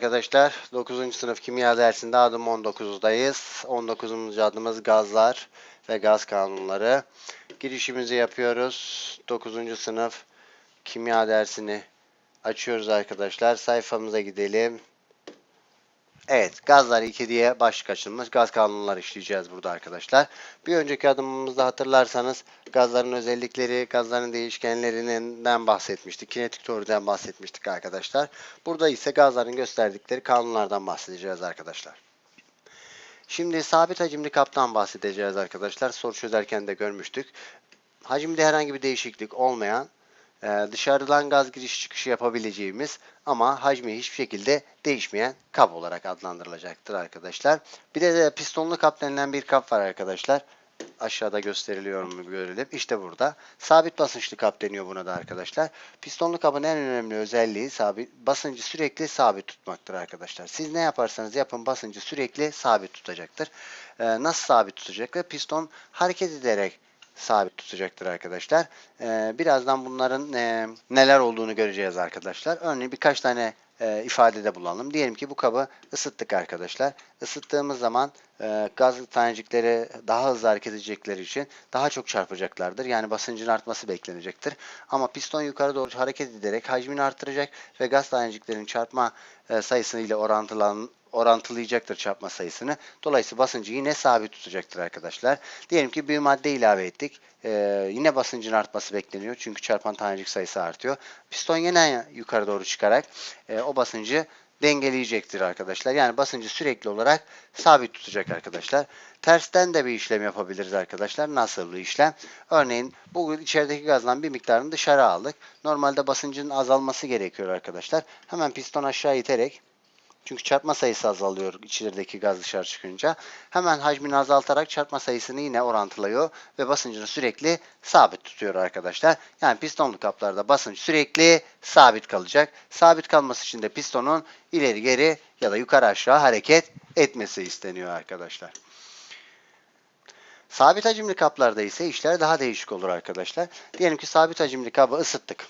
arkadaşlar. 9. sınıf kimya dersinde adım 19'dayız. 19. adımız gazlar ve gaz kanunları. Girişimizi yapıyoruz. 9. sınıf kimya dersini açıyoruz arkadaşlar. Sayfamıza gidelim. Evet, gazlar 2 diye başlık açılmış. Gaz kanunları işleyeceğiz burada arkadaşlar. Bir önceki adımımızda hatırlarsanız gazların özellikleri, gazların değişkenlerinden bahsetmiştik. Kinetik teoriden bahsetmiştik arkadaşlar. Burada ise gazların gösterdikleri kanunlardan bahsedeceğiz arkadaşlar. Şimdi sabit hacimli kaptan bahsedeceğiz arkadaşlar. Soru çözerken de görmüştük. Hacimde herhangi bir değişiklik olmayan, e, dışarıdan gaz giriş çıkışı yapabileceğimiz ama hacmi hiçbir şekilde değişmeyen kap olarak adlandırılacaktır arkadaşlar. Bir de, de pistonlu kap denilen bir kap var arkadaşlar. Aşağıda gösteriliyor mu görelim. İşte burada. Sabit basınçlı kap deniyor buna da arkadaşlar. Pistonlu kabın en önemli özelliği sabit, basıncı sürekli sabit tutmaktır arkadaşlar. Siz ne yaparsanız yapın basıncı sürekli sabit tutacaktır. Ee, nasıl sabit tutacaktır? Piston hareket ederek sabit tutacaktır arkadaşlar. Ee, birazdan bunların e, neler olduğunu göreceğiz arkadaşlar. Örneğin birkaç tane e, ifadede bulalım. Diyelim ki bu kabı ısıttık arkadaşlar. Isıttığımız zaman e, gaz tanecikleri daha hızlı hareket edecekleri için daha çok çarpacaklardır. Yani basıncın artması beklenecektir. Ama piston yukarı doğru hareket ederek hacmini arttıracak ve gaz taneciklerinin çarpma e, sayısıyla orantılan orantılayacaktır çarpma sayısını. Dolayısıyla basıncı yine sabit tutacaktır arkadaşlar. Diyelim ki bir madde ilave ettik. Ee, yine basıncın artması bekleniyor. Çünkü çarpan tanecik sayısı artıyor. Piston yine yukarı doğru çıkarak e, o basıncı dengeleyecektir arkadaşlar. Yani basıncı sürekli olarak sabit tutacak arkadaşlar. Tersten de bir işlem yapabiliriz arkadaşlar. Nasıl bir işlem? Örneğin bu içerideki gazdan bir miktarını dışarı aldık. Normalde basıncın azalması gerekiyor arkadaşlar. Hemen piston aşağı iterek çünkü çarpma sayısı azalıyor içerideki gaz dışarı çıkınca. Hemen hacmini azaltarak çarpma sayısını yine orantılıyor ve basıncını sürekli sabit tutuyor arkadaşlar. Yani pistonlu kaplarda basınç sürekli sabit kalacak. Sabit kalması için de pistonun ileri geri ya da yukarı aşağı hareket etmesi isteniyor arkadaşlar. Sabit hacimli kaplarda ise işler daha değişik olur arkadaşlar. Diyelim ki sabit hacimli kabı ısıttık.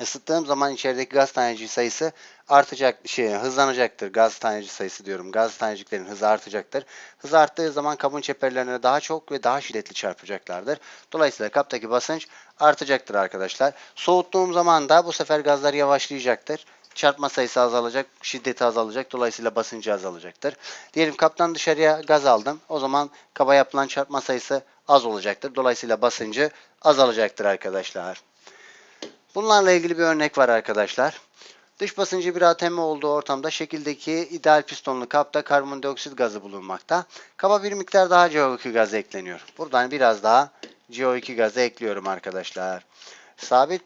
Isıttığım zaman içerideki gaz tanecik sayısı artacak, şey, hızlanacaktır. Gaz tanecik sayısı diyorum. Gaz taneciklerin hızı artacaktır. Hız arttığı zaman kabın çeperlerine daha çok ve daha şiddetli çarpacaklardır. Dolayısıyla kaptaki basınç artacaktır arkadaşlar. Soğuttuğum zaman da bu sefer gazlar yavaşlayacaktır. Çarpma sayısı azalacak, şiddeti azalacak. Dolayısıyla basıncı azalacaktır. Diyelim kaptan dışarıya gaz aldım. O zaman kaba yapılan çarpma sayısı az olacaktır. Dolayısıyla basıncı azalacaktır arkadaşlar. Bunlarla ilgili bir örnek var arkadaşlar. Dış basıncı bir ATM olduğu ortamda şekildeki ideal pistonlu kapta karbondioksit gazı bulunmakta. Kaba bir miktar daha CO2 gazı ekleniyor. Buradan biraz daha CO2 gazı ekliyorum arkadaşlar. Sabit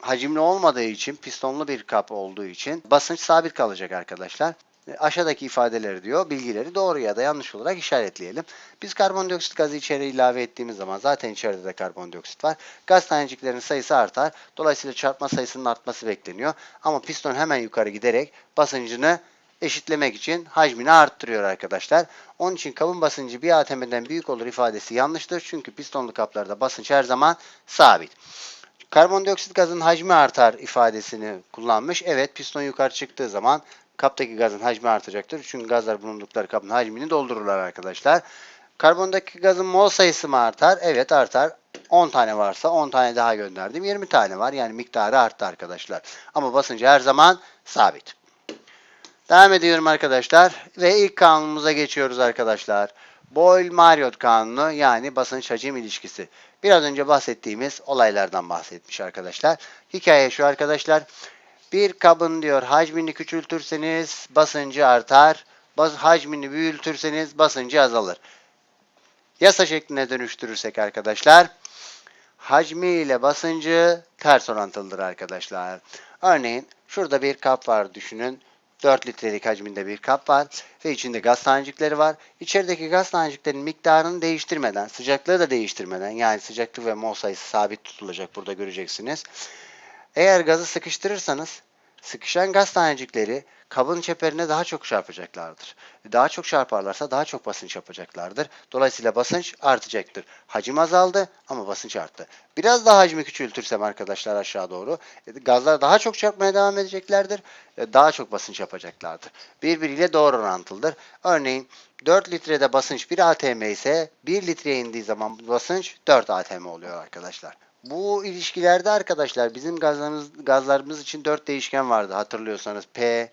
hacimli olmadığı için, pistonlu bir kap olduğu için basınç sabit kalacak arkadaşlar. Aşağıdaki ifadeleri diyor, bilgileri doğru ya da yanlış olarak işaretleyelim. Biz karbondioksit gazı içeri ilave ettiğimiz zaman zaten içeride de karbondioksit var. Gaz taneciklerinin sayısı artar. Dolayısıyla çarpma sayısının artması bekleniyor. Ama piston hemen yukarı giderek basıncını eşitlemek için hacmini arttırıyor arkadaşlar. Onun için kabın basıncı bir ATM'den büyük olur ifadesi yanlıştır. Çünkü pistonlu kaplarda basınç her zaman sabit. Karbondioksit gazın hacmi artar ifadesini kullanmış. Evet piston yukarı çıktığı zaman kaptaki gazın hacmi artacaktır. Çünkü gazlar bulundukları kabın hacmini doldururlar arkadaşlar. Karbondaki gazın mol sayısı mı artar? Evet artar. 10 tane varsa 10 tane daha gönderdim. 20 tane var. Yani miktarı arttı arkadaşlar. Ama basıncı her zaman sabit. Devam ediyorum arkadaşlar. Ve ilk kanunumuza geçiyoruz arkadaşlar. Boyle-Marriott kanunu yani basınç hacim ilişkisi. Biraz önce bahsettiğimiz olaylardan bahsetmiş arkadaşlar. Hikaye şu arkadaşlar. Bir kabın diyor hacmini küçültürseniz basıncı artar. Bas hacmini büyütürseniz basıncı azalır. Yasa şekline dönüştürürsek arkadaşlar hacmi ile basıncı ters orantılıdır arkadaşlar. Örneğin şurada bir kap var düşünün. 4 litrelik hacminde bir kap var ve içinde gaz tanecikleri var. İçerideki gaz taneciklerinin miktarını değiştirmeden, sıcaklığı da değiştirmeden yani sıcaklık ve mol sayısı sabit tutulacak burada göreceksiniz. Eğer gazı sıkıştırırsanız sıkışan gaz tanecikleri kabın çeperine daha çok çarpacaklardır. Daha çok çarparlarsa daha çok basınç yapacaklardır. Dolayısıyla basınç artacaktır. Hacim azaldı ama basınç arttı. Biraz daha hacmi küçültürsem arkadaşlar aşağı doğru e, gazlar daha çok çarpmaya devam edeceklerdir. e, Daha çok basınç yapacaklardır. Birbiriyle doğru orantılıdır. Örneğin 4 litrede basınç 1 atm ise 1 litreye indiği zaman basınç 4 atm oluyor arkadaşlar. Bu ilişkilerde arkadaşlar bizim gazlarımız, gazlarımız için 4 değişken vardı hatırlıyorsanız. P,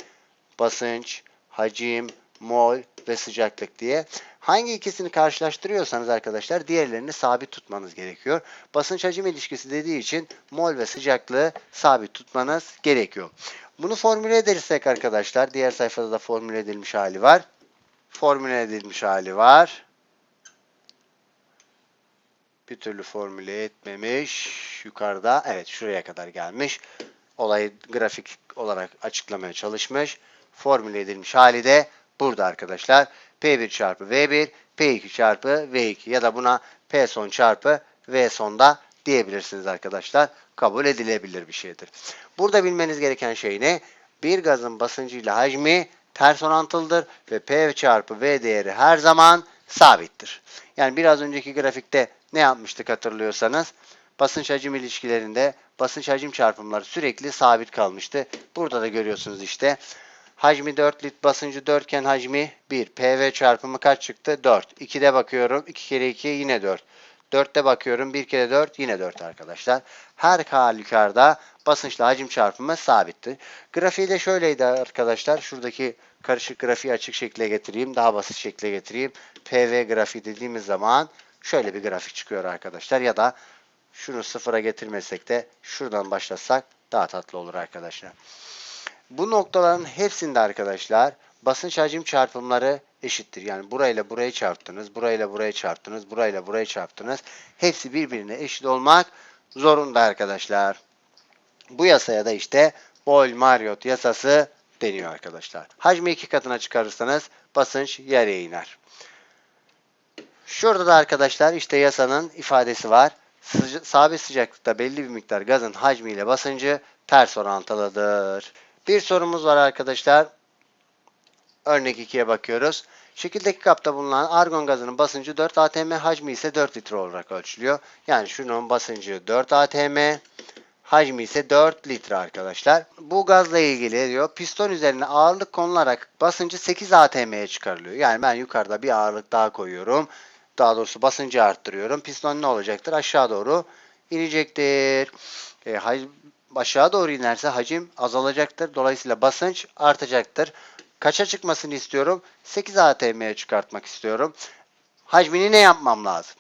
basınç, hacim, mol ve sıcaklık diye. Hangi ikisini karşılaştırıyorsanız arkadaşlar diğerlerini sabit tutmanız gerekiyor. Basınç hacim ilişkisi dediği için mol ve sıcaklığı sabit tutmanız gerekiyor. Bunu formüle edersek arkadaşlar diğer sayfada da formüle edilmiş hali var. Formüle edilmiş hali var. Bir türlü formüle etmemiş. Yukarıda evet şuraya kadar gelmiş. Olayı grafik olarak açıklamaya çalışmış. Formüle edilmiş hali de burada arkadaşlar. P1 çarpı V1, P2 çarpı V2 ya da buna P son çarpı V son da diyebilirsiniz arkadaşlar. Kabul edilebilir bir şeydir. Burada bilmeniz gereken şey ne? Bir gazın basıncıyla hacmi ters orantılıdır ve P çarpı V değeri her zaman sabittir. Yani biraz önceki grafikte ne yapmıştık hatırlıyorsanız basınç hacim ilişkilerinde basınç hacim çarpımları sürekli sabit kalmıştı. Burada da görüyorsunuz işte. Hacmi 4 lit basıncı 4 iken hacmi 1. PV çarpımı kaç çıktı? 4. 2'de bakıyorum. 2 kere 2 yine 4. 4'te bakıyorum. 1 kere 4 yine 4 arkadaşlar. Her halükarda basınçla hacim çarpımı sabitti. Grafiği de şöyleydi arkadaşlar. Şuradaki karışık grafiği açık şekle getireyim. Daha basit şekle getireyim. PV grafiği dediğimiz zaman şöyle bir grafik çıkıyor arkadaşlar. Ya da şunu sıfıra getirmesek de şuradan başlasak daha tatlı olur arkadaşlar. Bu noktaların hepsinde arkadaşlar basınç hacim çarpımları eşittir. Yani burayla burayı çarptınız, burayla burayı çarptınız, burayla burayı çarptınız. Hepsi birbirine eşit olmak zorunda arkadaşlar. Bu yasaya da işte Boyle-Marriott yasası deniyor arkadaşlar. Hacmi iki katına çıkarırsanız basınç yarıya iner. Şurada da arkadaşlar işte yasanın ifadesi var. Sıca- sabit sıcaklıkta belli bir miktar gazın hacmiyle basıncı ters orantılıdır. Bir sorumuz var arkadaşlar. Örnek 2'ye bakıyoruz. Şekildeki kapta bulunan argon gazının basıncı 4 atm, hacmi ise 4 litre olarak ölçülüyor. Yani şunun basıncı 4 atm, hacmi ise 4 litre arkadaşlar. Bu gazla ilgili diyor piston üzerine ağırlık konularak basıncı 8 atm'ye çıkarılıyor. Yani ben yukarıda bir ağırlık daha koyuyorum. Daha doğrusu basıncı arttırıyorum. Piston ne olacaktır? Aşağı doğru inecektir. E, aşağı doğru inerse hacim azalacaktır. Dolayısıyla basınç artacaktır. Kaça çıkmasını istiyorum? 8 atm'ye çıkartmak istiyorum. Hacmini ne yapmam lazım?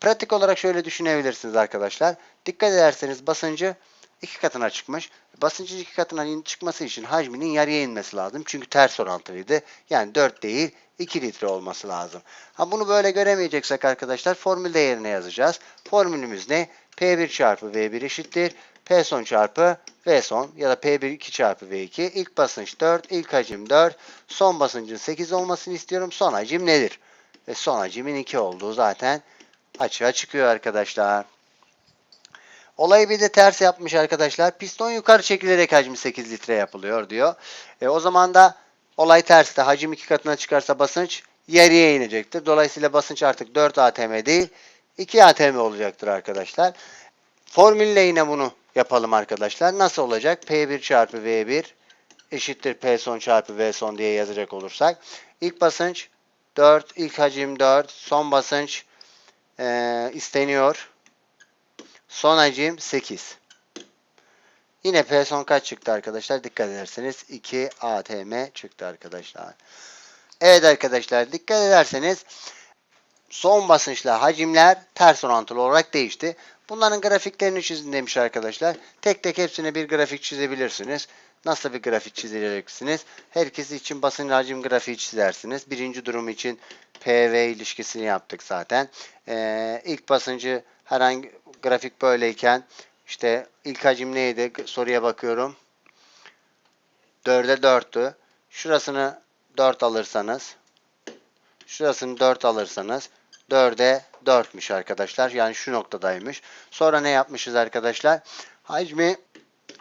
Pratik olarak şöyle düşünebilirsiniz arkadaşlar. Dikkat ederseniz basıncı iki katına çıkmış. Basıncın iki katına çıkması için hacminin yarıya inmesi lazım. Çünkü ters orantılıydı. Yani 4 değil 2 litre olması lazım. Ha bunu böyle göremeyeceksek arkadaşlar formülde yerine yazacağız. Formülümüz ne? P1 çarpı V1 eşittir. P son çarpı V son ya da P1 2 çarpı V2. İlk basınç 4, ilk hacim 4. Son basıncın 8 olmasını istiyorum. Son hacim nedir? Ve son hacimin 2 olduğu zaten açığa çıkıyor arkadaşlar. Olayı bir de ters yapmış arkadaşlar. Piston yukarı çekilerek hacmi 8 litre yapılıyor diyor. E, o zaman da olay terste. Hacim iki katına çıkarsa basınç yarıya inecektir. Dolayısıyla basınç artık 4 atm değil 2 atm olacaktır arkadaşlar. Formülle yine bunu yapalım arkadaşlar. Nasıl olacak? P1 çarpı V1 eşittir P son çarpı V son diye yazacak olursak. İlk basınç 4, ilk hacim 4, son basınç eee, isteniyor. Son hacim 8. Yine P son kaç çıktı arkadaşlar? Dikkat ederseniz 2 atm çıktı arkadaşlar. Evet arkadaşlar dikkat ederseniz son basınçla hacimler ters orantılı olarak değişti. Bunların grafiklerini çizin demiş arkadaşlar. Tek tek hepsine bir grafik çizebilirsiniz. Nasıl bir grafik çizeceksiniz? Herkesi için basınç hacim grafiği çizersiniz. Birinci durum için PV ilişkisini yaptık zaten. Ee, ilk basıncı herhangi grafik böyleyken işte ilk hacim neydi? Soruya bakıyorum. 4'e 4'tü. Şurasını 4 alırsanız şurasını 4 alırsanız 4'e 4'müş arkadaşlar. Yani şu noktadaymış. Sonra ne yapmışız arkadaşlar? Hacmi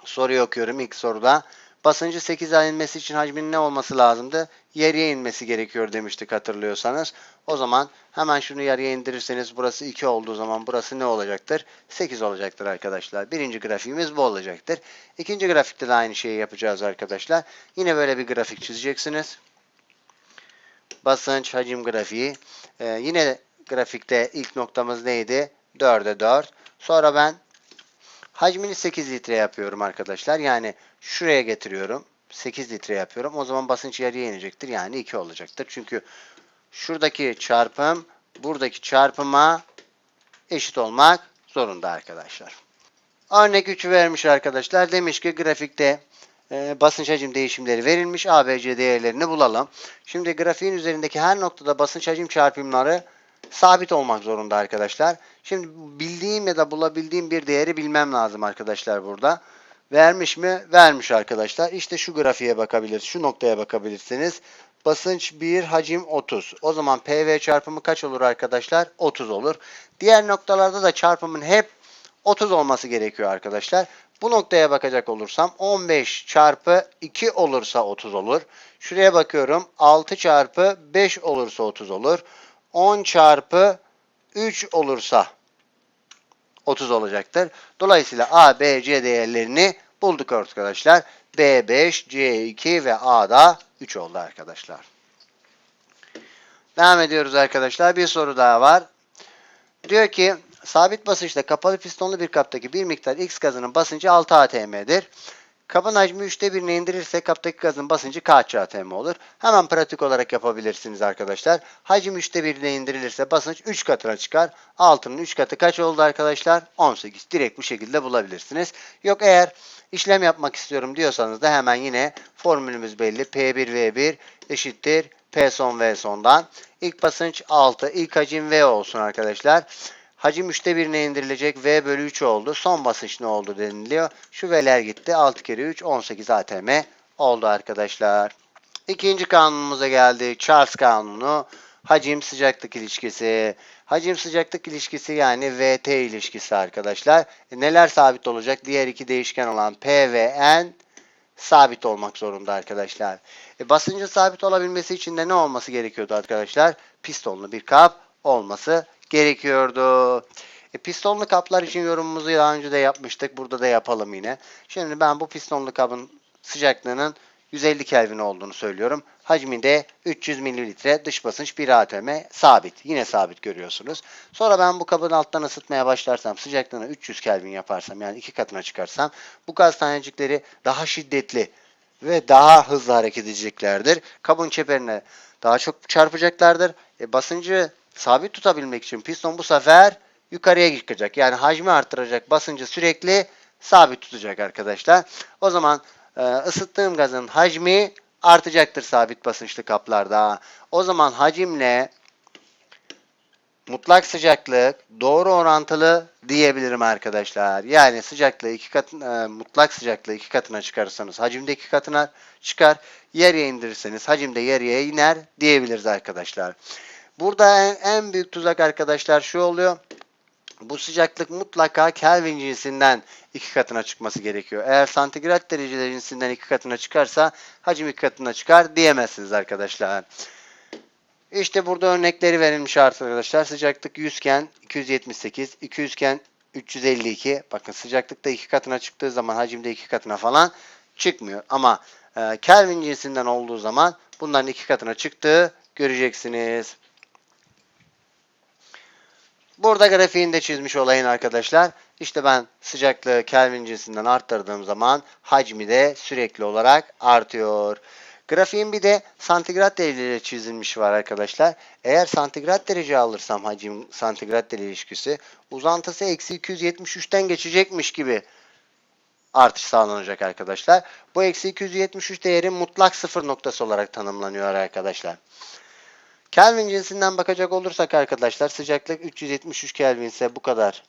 soruyu okuyorum ilk soruda. Basıncı 8'e inmesi için hacmin ne olması lazımdı? Yarıya inmesi gerekiyor demiştik hatırlıyorsanız. O zaman hemen şunu yarıya indirirseniz burası 2 olduğu zaman burası ne olacaktır? 8 olacaktır arkadaşlar. Birinci grafiğimiz bu olacaktır. İkinci grafikte de aynı şeyi yapacağız arkadaşlar. Yine böyle bir grafik çizeceksiniz. Basınç, hacim grafiği. Ee, yine grafikte ilk noktamız neydi? 4'e 4. Sonra ben hacmini 8 litre yapıyorum arkadaşlar. Yani şuraya getiriyorum. 8 litre yapıyorum. O zaman basınç yarıya inecektir. Yani 2 olacaktır. Çünkü şuradaki çarpım buradaki çarpıma eşit olmak zorunda arkadaşlar. Örnek 3'ü vermiş arkadaşlar. Demiş ki grafikte e, basınç hacim değişimleri verilmiş. ABC değerlerini bulalım. Şimdi grafiğin üzerindeki her noktada basınç hacim çarpımları sabit olmak zorunda arkadaşlar. Şimdi bildiğim ya da bulabildiğim bir değeri bilmem lazım arkadaşlar burada. Vermiş mi? Vermiş arkadaşlar. İşte şu grafiğe bakabiliriz. Şu noktaya bakabilirsiniz. Basınç 1, hacim 30. O zaman PV çarpımı kaç olur arkadaşlar? 30 olur. Diğer noktalarda da çarpımın hep 30 olması gerekiyor arkadaşlar. Bu noktaya bakacak olursam 15 çarpı 2 olursa 30 olur. Şuraya bakıyorum 6 çarpı 5 olursa 30 olur. 10 çarpı 3 olursa 30 olacaktır. Dolayısıyla A, B, C değerlerini bulduk arkadaşlar. B 5, C 2 ve A da 3 oldu arkadaşlar. Devam ediyoruz arkadaşlar. Bir soru daha var. Diyor ki sabit basınçta kapalı pistonlu bir kaptaki bir miktar X gazının basıncı 6 atm'dir. Kabın hacmi 3'te 1'ine indirirse kaptaki gazın basıncı kaç atm olur? Hemen pratik olarak yapabilirsiniz arkadaşlar. Hacim 3'te 1'ine indirilirse basınç 3 katına çıkar. 6'nın 3 katı kaç oldu arkadaşlar? 18. Direkt bu şekilde bulabilirsiniz. Yok eğer işlem yapmak istiyorum diyorsanız da hemen yine formülümüz belli. P1V1 eşittir P son V sondan. İlk basınç 6, ilk hacim V olsun arkadaşlar. Hacim 3'te 1'ine indirilecek V bölü 3 oldu. Son basınç ne oldu deniliyor. Şu V'ler gitti. 6 kere 3 18 atm oldu arkadaşlar. İkinci kanunumuza geldi. Charles kanunu. Hacim sıcaklık ilişkisi. Hacim sıcaklık ilişkisi yani VT ilişkisi arkadaşlar. E, neler sabit olacak? Diğer iki değişken olan P ve N sabit olmak zorunda arkadaşlar. E, basıncın sabit olabilmesi için de ne olması gerekiyordu arkadaşlar? Pistonlu bir kap olması gerekiyordu. E, pistonlu kaplar için yorumumuzu daha önce de yapmıştık. Burada da yapalım yine. Şimdi ben bu pistonlu kabın sıcaklığının 150 Kelvin olduğunu söylüyorum. Hacmi de 300 mililitre, dış basınç 1 atm sabit. Yine sabit görüyorsunuz. Sonra ben bu kabın alttan ısıtmaya başlarsam, sıcaklığını 300 Kelvin yaparsam yani iki katına çıkarsam bu gaz tanecikleri daha şiddetli ve daha hızlı hareket edeceklerdir. Kabın çeperine daha çok çarpacaklardır. E, basıncı sabit tutabilmek için piston bu sefer yukarıya çıkacak. Yani hacmi arttıracak, basıncı sürekli sabit tutacak arkadaşlar. O zaman e, ısıttığım gazın hacmi artacaktır sabit basınçlı kaplarda. O zaman hacimle mutlak sıcaklık doğru orantılı diyebilirim arkadaşlar. Yani sıcaklığı iki kat, e, mutlak sıcaklığı iki katına çıkarırsanız hacimde iki katına çıkar. Yarıya indirirseniz hacimde yarıya iner diyebiliriz arkadaşlar. Burada en, en büyük tuzak arkadaşlar şu oluyor. Bu sıcaklık mutlaka Kelvin cinsinden iki katına çıkması gerekiyor. Eğer santigrat dereceleri cinsinden iki katına çıkarsa hacim iki katına çıkar diyemezsiniz arkadaşlar. İşte burada örnekleri verilmiş arkadaşlar. Sıcaklık 100 iken 278, 200 iken 352. Bakın sıcaklıkta iki katına çıktığı zaman hacimde iki katına falan çıkmıyor. Ama e, Kelvin cinsinden olduğu zaman bunların iki katına çıktığı göreceksiniz. Burada grafiğini de çizmiş olayın arkadaşlar. İşte ben sıcaklığı Kelvin cinsinden arttırdığım zaman hacmi de sürekli olarak artıyor. Grafiğin bir de santigrat dereceleri çizilmiş var arkadaşlar. Eğer santigrat derece alırsam hacim santigrat derece ilişkisi uzantısı eksi 273'ten geçecekmiş gibi artış sağlanacak arkadaşlar. Bu eksi 273 değeri mutlak sıfır noktası olarak tanımlanıyor arkadaşlar. Kelvin cinsinden bakacak olursak arkadaşlar sıcaklık 373 Kelvin ise bu kadar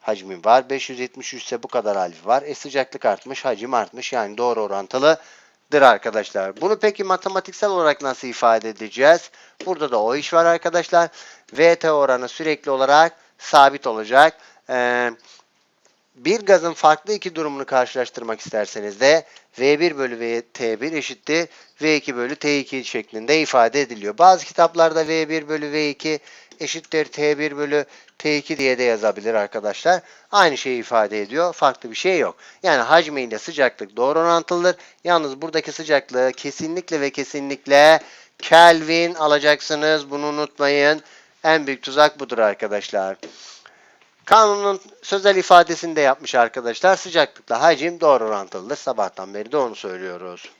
hacmi var. 573 ise bu kadar hacmi var. E sıcaklık artmış, hacim artmış. Yani doğru orantılıdır arkadaşlar. Bunu peki matematiksel olarak nasıl ifade edeceğiz? Burada da o iş var arkadaşlar. VT oranı sürekli olarak sabit olacak. Ee, bir gazın farklı iki durumunu karşılaştırmak isterseniz de V1 bölü V- T1 eşittir V2 bölü T2 şeklinde ifade ediliyor. Bazı kitaplarda V1 bölü V2 eşittir T1 bölü T2 diye de yazabilir arkadaşlar. Aynı şeyi ifade ediyor. Farklı bir şey yok. Yani hacmi ile sıcaklık doğru orantılıdır. Yalnız buradaki sıcaklığı kesinlikle ve kesinlikle Kelvin alacaksınız. Bunu unutmayın. En büyük tuzak budur arkadaşlar. Kanunun sözel ifadesini de yapmış arkadaşlar. Sıcaklıkla hacim doğru orantılıdır. Sabahtan beri de onu söylüyoruz.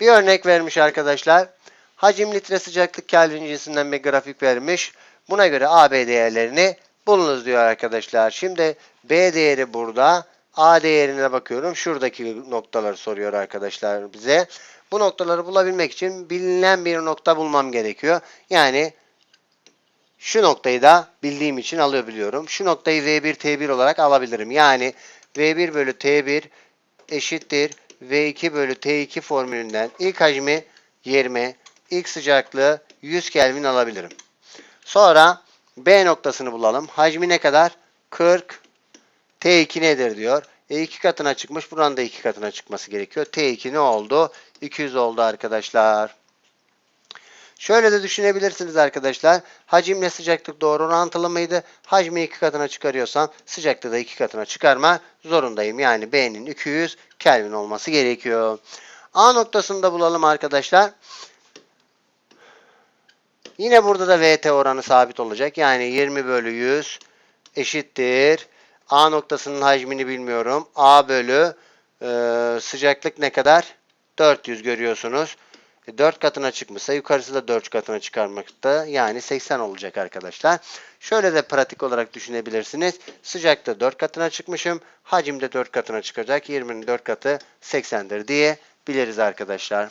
Bir örnek vermiş arkadaşlar. Hacim litre sıcaklık Kelvin cinsinden bir grafik vermiş. Buna göre AB değerlerini bulunuz diyor arkadaşlar. Şimdi B değeri burada. A değerine bakıyorum. Şuradaki noktaları soruyor arkadaşlar bize. Bu noktaları bulabilmek için bilinen bir nokta bulmam gerekiyor. Yani şu noktayı da bildiğim için alabiliyorum. Şu noktayı V1 T1 olarak alabilirim. Yani V1 bölü T1 eşittir V2 bölü T2 formülünden ilk hacmi 20, ilk sıcaklığı 100 Kelvin alabilirim. Sonra B noktasını bulalım. Hacmi ne kadar? 40. T2 nedir diyor. E iki katına çıkmış. Buranın da iki katına çıkması gerekiyor. T2 ne oldu? 200 oldu arkadaşlar. Şöyle de düşünebilirsiniz arkadaşlar. Hacimle sıcaklık doğru orantılı mıydı? Hacmi iki katına çıkarıyorsam sıcaklığı da iki katına çıkarma zorundayım. Yani B'nin 200 Kelvin olması gerekiyor. A noktasını da bulalım arkadaşlar. Yine burada da VT oranı sabit olacak. Yani 20 bölü 100 eşittir. A noktasının hacmini bilmiyorum. A bölü e, sıcaklık ne kadar? 400 görüyorsunuz. 4 katına çıkmışsa yukarısı da 4 katına çıkarmakta. Yani 80 olacak arkadaşlar. Şöyle de pratik olarak düşünebilirsiniz. Sıcakta 4 katına çıkmışım. Hacim de 4 katına çıkacak. 20'nin 4 katı 80'dir diye biliriz arkadaşlar.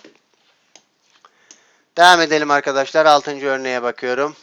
Devam edelim arkadaşlar. 6. örneğe bakıyorum.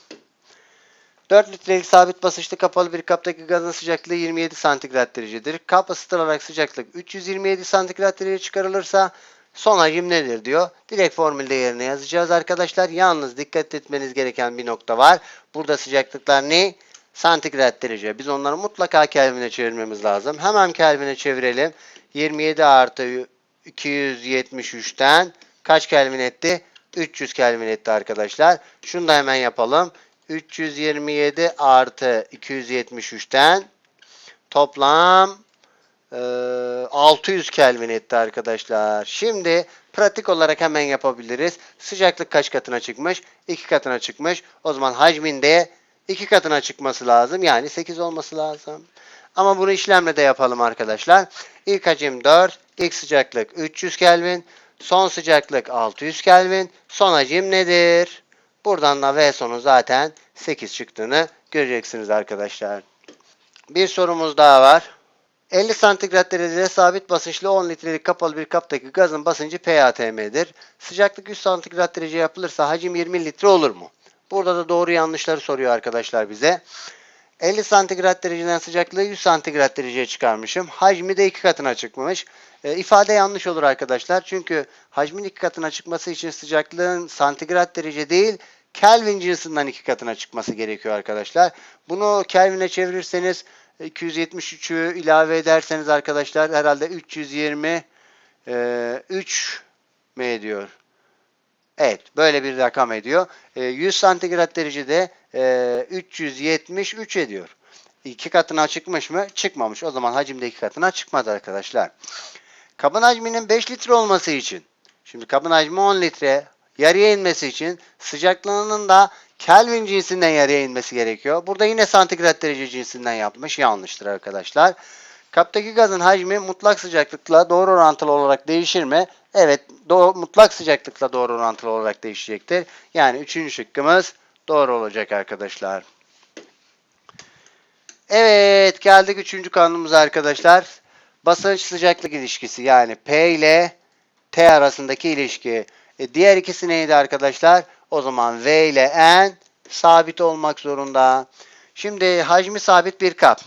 4 litrelik sabit basınçlı kapalı bir kaptaki gazın sıcaklığı 27 santigrat derecedir. Kap ısıtılarak sıcaklık 327 santigrat derece çıkarılırsa son hacim nedir diyor. Direkt formülde yerine yazacağız arkadaşlar. Yalnız dikkat etmeniz gereken bir nokta var. Burada sıcaklıklar ne? Santigrat derece. Biz onları mutlaka Kelvin'e çevirmemiz lazım. Hemen Kelvin'e çevirelim. 27 artı 273'ten kaç Kelvin etti? 300 Kelvin etti arkadaşlar. Şunu da hemen yapalım. 327 artı 273'ten toplam 600 Kelvin etti arkadaşlar. Şimdi pratik olarak hemen yapabiliriz. Sıcaklık kaç katına çıkmış? 2 katına çıkmış. O zaman hacminde 2 katına çıkması lazım. Yani 8 olması lazım. Ama bunu işlemle de yapalım arkadaşlar. İlk hacim 4, ilk sıcaklık 300 Kelvin, son sıcaklık 600 Kelvin, son hacim nedir? Buradan da V sonu zaten 8 çıktığını göreceksiniz arkadaşlar. Bir sorumuz daha var. 50 santigrat derecede sabit basınçlı 10 litrelik kapalı bir kaptaki gazın basıncı PATM'dir. Sıcaklık 100 santigrat derece yapılırsa hacim 20 litre olur mu? Burada da doğru yanlışları soruyor arkadaşlar bize. 50 santigrat dereceden sıcaklığı 100 santigrat dereceye çıkarmışım. Hacmi de iki katına çıkmış. E, ifade yanlış olur arkadaşlar. Çünkü hacmin iki katına çıkması için sıcaklığın santigrat derece değil Kelvin cinsinden iki katına çıkması gerekiyor arkadaşlar. Bunu Kelvin'e çevirirseniz 273'ü ilave ederseniz arkadaşlar herhalde 320 e, 3 mi ediyor? Evet böyle bir rakam ediyor. E, 100 santigrat derecede e, 373 ediyor. İki katına çıkmış mı? Çıkmamış. O zaman hacimde iki katına çıkmadı arkadaşlar. Kabın hacminin 5 litre olması için şimdi kabın hacmi 10 litre yarıya inmesi için sıcaklığının da Kelvin cinsinden yarıya inmesi gerekiyor. Burada yine santigrat derece cinsinden yapmış. Yanlıştır arkadaşlar. Kaptaki gazın hacmi mutlak sıcaklıkla doğru orantılı olarak değişir mi? Evet, doğru, mutlak sıcaklıkla doğru orantılı olarak değişecektir. Yani üçüncü şıkkımız doğru olacak arkadaşlar. Evet, geldik üçüncü kanunumuza arkadaşlar. Basınç sıcaklık ilişkisi yani P ile T arasındaki ilişki. E, diğer ikisi neydi arkadaşlar? O zaman V ile N sabit olmak zorunda. Şimdi hacmi sabit bir kap.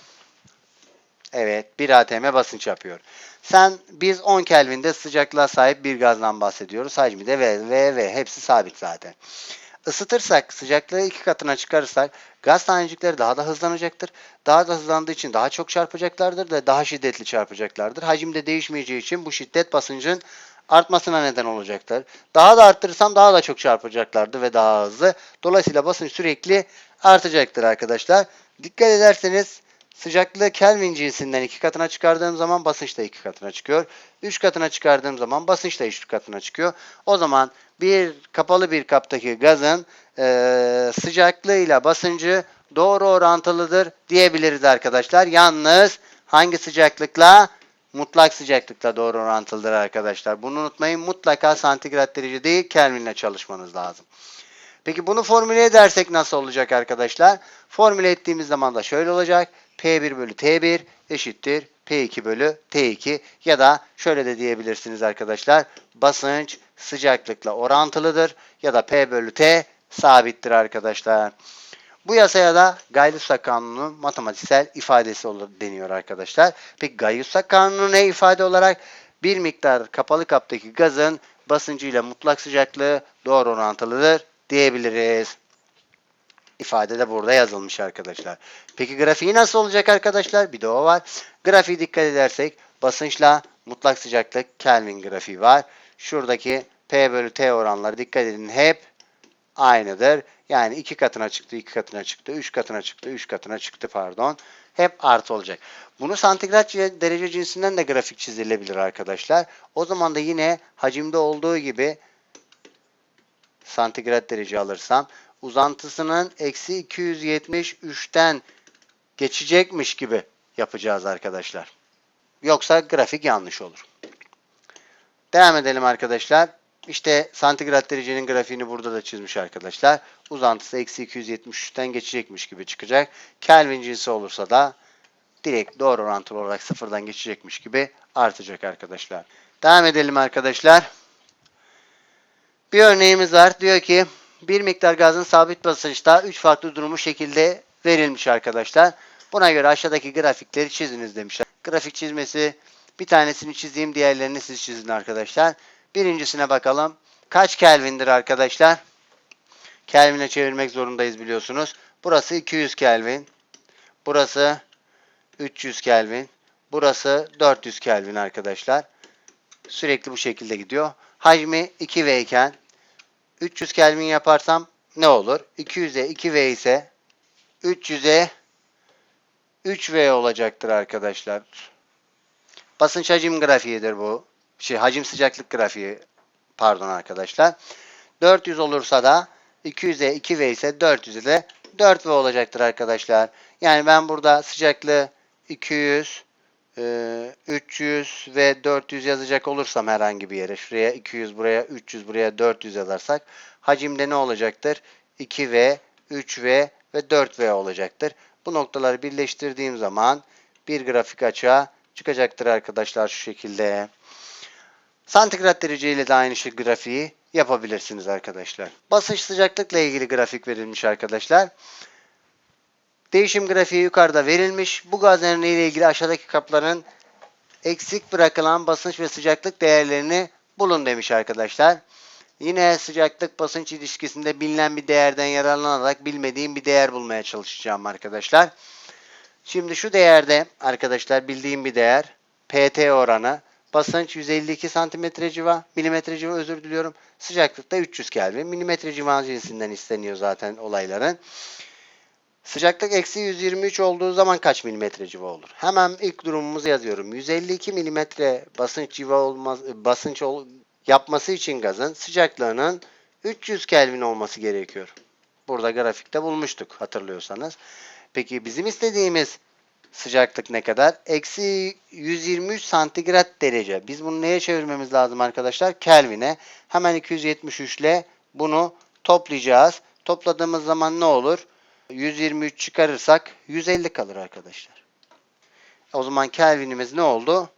Evet, 1 atm basınç yapıyor. Sen biz 10 Kelvin'de sıcaklığa sahip bir gazdan bahsediyoruz. Hacmi de V, V, V. Hepsi sabit zaten. Isıtırsak, sıcaklığı iki katına çıkarırsak gaz tanecikleri daha da hızlanacaktır. Daha da hızlandığı için daha çok çarpacaklardır ve daha şiddetli çarpacaklardır. Hacim de değişmeyeceği için bu şiddet basıncın artmasına neden olacaktır. Daha da arttırırsam daha da çok çarpacaklardır ve daha hızlı. Dolayısıyla basınç sürekli artacaktır arkadaşlar. Dikkat ederseniz sıcaklığı Kelvin cinsinden iki katına çıkardığım zaman basınç da iki katına çıkıyor. Üç katına çıkardığım zaman basınç da üç katına çıkıyor. O zaman bir kapalı bir kaptaki gazın eee sıcaklığıyla basıncı doğru orantılıdır diyebiliriz arkadaşlar. Yalnız hangi sıcaklıkla? Mutlak sıcaklıkla doğru orantılıdır arkadaşlar. Bunu unutmayın. Mutlaka santigrat derece değil Kelvin'le çalışmanız lazım. Peki bunu formüle edersek nasıl olacak arkadaşlar? Formüle ettiğimiz zaman da şöyle olacak. P1 bölü T1 eşittir P2 bölü T2 ya da şöyle de diyebilirsiniz arkadaşlar. Basınç sıcaklıkla orantılıdır ya da P bölü T sabittir arkadaşlar. Bu yasaya da Gay-Lussac kanunu matematiksel ifadesi olur deniyor arkadaşlar. Peki Gay-Lussac kanunu ne ifade olarak? Bir miktar kapalı kaptaki gazın basıncıyla mutlak sıcaklığı doğru orantılıdır diyebiliriz. İfade de burada yazılmış arkadaşlar. Peki grafiği nasıl olacak arkadaşlar? Bir de o var. Grafiği dikkat edersek basınçla mutlak sıcaklık Kelvin grafiği var. Şuradaki P bölü T oranları dikkat edin hep aynıdır. Yani iki katına çıktı, iki katına çıktı, üç katına çıktı, üç katına çıktı pardon. Hep artı olacak. Bunu santigrat ce- derece cinsinden de grafik çizilebilir arkadaşlar. O zaman da yine hacimde olduğu gibi santigrat derece alırsam uzantısının eksi 273'ten geçecekmiş gibi yapacağız arkadaşlar. Yoksa grafik yanlış olur. Devam edelim arkadaşlar. İşte santigrat derecenin grafiğini burada da çizmiş arkadaşlar. Uzantısı eksi 273'ten geçecekmiş gibi çıkacak. Kelvin cinsi olursa da direkt doğru orantılı olarak sıfırdan geçecekmiş gibi artacak arkadaşlar. Devam edelim arkadaşlar. Bir örneğimiz var. Diyor ki bir miktar gazın sabit basınçta 3 farklı durumu şekilde verilmiş arkadaşlar. Buna göre aşağıdaki grafikleri çiziniz demişler. Grafik çizmesi bir tanesini çizeyim diğerlerini siz çizin arkadaşlar. Birincisine bakalım. Kaç Kelvin'dir arkadaşlar? Kelvin'e çevirmek zorundayız biliyorsunuz. Burası 200 Kelvin. Burası 300 Kelvin. Burası 400 Kelvin arkadaşlar. Sürekli bu şekilde gidiyor. Hacmi 2V iken 300 Kelvin yaparsam ne olur? 200'e 2V ise 300'e 3V olacaktır arkadaşlar. Basınç hacim grafiğidir bu. Şey hacim sıcaklık grafiği pardon arkadaşlar. 400 olursa da 200'e 2V ise 400'e de 4V olacaktır arkadaşlar. Yani ben burada sıcaklığı 200, e, 300 ve 400 yazacak olursam herhangi bir yere şuraya 200 buraya 300 buraya 400 yazarsak hacimde ne olacaktır? 2V, 3V ve 4V olacaktır. Bu noktaları birleştirdiğim zaman bir grafik açığa çıkacaktır arkadaşlar şu şekilde. Santigrat dereceyle de aynı şey grafiği yapabilirsiniz arkadaşlar. Basınç sıcaklıkla ilgili grafik verilmiş arkadaşlar. Değişim grafiği yukarıda verilmiş. Bu gaz ile ilgili aşağıdaki kapların eksik bırakılan basınç ve sıcaklık değerlerini bulun demiş arkadaşlar. Yine sıcaklık basınç ilişkisinde bilinen bir değerden yararlanarak bilmediğim bir değer bulmaya çalışacağım arkadaşlar. Şimdi şu değerde arkadaşlar bildiğim bir değer PT oranı basınç 152 santimetre civa, milimetre civa özür diliyorum. Sıcaklık da 300 Kelvin. Milimetre civa cinsinden isteniyor zaten olayların. Sıcaklık eksi 123 olduğu zaman kaç milimetre civa olur? Hemen ilk durumumuzu yazıyorum. 152 milimetre basınç civa olmaz, basınç ol, yapması için gazın sıcaklığının 300 Kelvin olması gerekiyor. Burada grafikte bulmuştuk hatırlıyorsanız. Peki bizim istediğimiz sıcaklık ne kadar? Eksi 123 santigrat derece. Biz bunu neye çevirmemiz lazım arkadaşlar? Kelvin'e. Hemen 273 ile bunu toplayacağız. Topladığımız zaman ne olur? 123 çıkarırsak 150 kalır arkadaşlar. O zaman Kelvin'imiz ne oldu?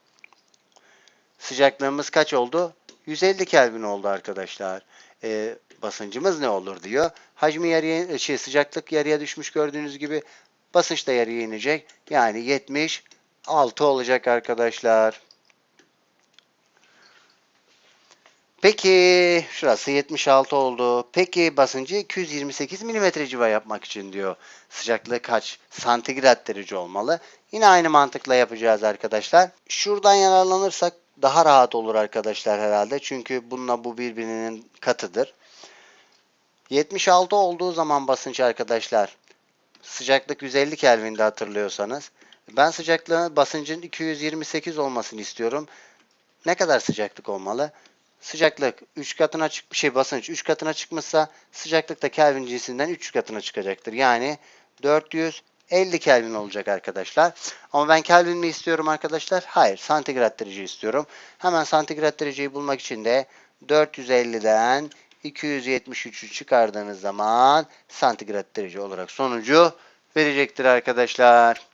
Sıcaklığımız kaç oldu? 150 Kelvin oldu arkadaşlar. Ee, basıncımız ne olur diyor. Hacmi yarıya, şey, sıcaklık yarıya düşmüş gördüğünüz gibi basınç da yarıya inecek. Yani 76 olacak arkadaşlar. Peki şurası 76 oldu. Peki basıncı 228 mm civa yapmak için diyor. Sıcaklığı kaç santigrat derece olmalı? Yine aynı mantıkla yapacağız arkadaşlar. Şuradan yararlanırsak daha rahat olur arkadaşlar herhalde. Çünkü bununla bu birbirinin katıdır. 76 olduğu zaman basınç arkadaşlar sıcaklık 150 Kelvin'de hatırlıyorsanız. Ben sıcaklığın basıncın 228 olmasını istiyorum. Ne kadar sıcaklık olmalı? Sıcaklık 3 katına çık şey basınç 3 katına çıkmışsa sıcaklık da Kelvin cinsinden 3 katına çıkacaktır. Yani 450 Kelvin olacak arkadaşlar. Ama ben Kelvin mi istiyorum arkadaşlar? Hayır, santigrat derece istiyorum. Hemen santigrat dereceyi bulmak için de 450'den 273'ü çıkardığınız zaman santigrat derece olarak sonucu verecektir arkadaşlar.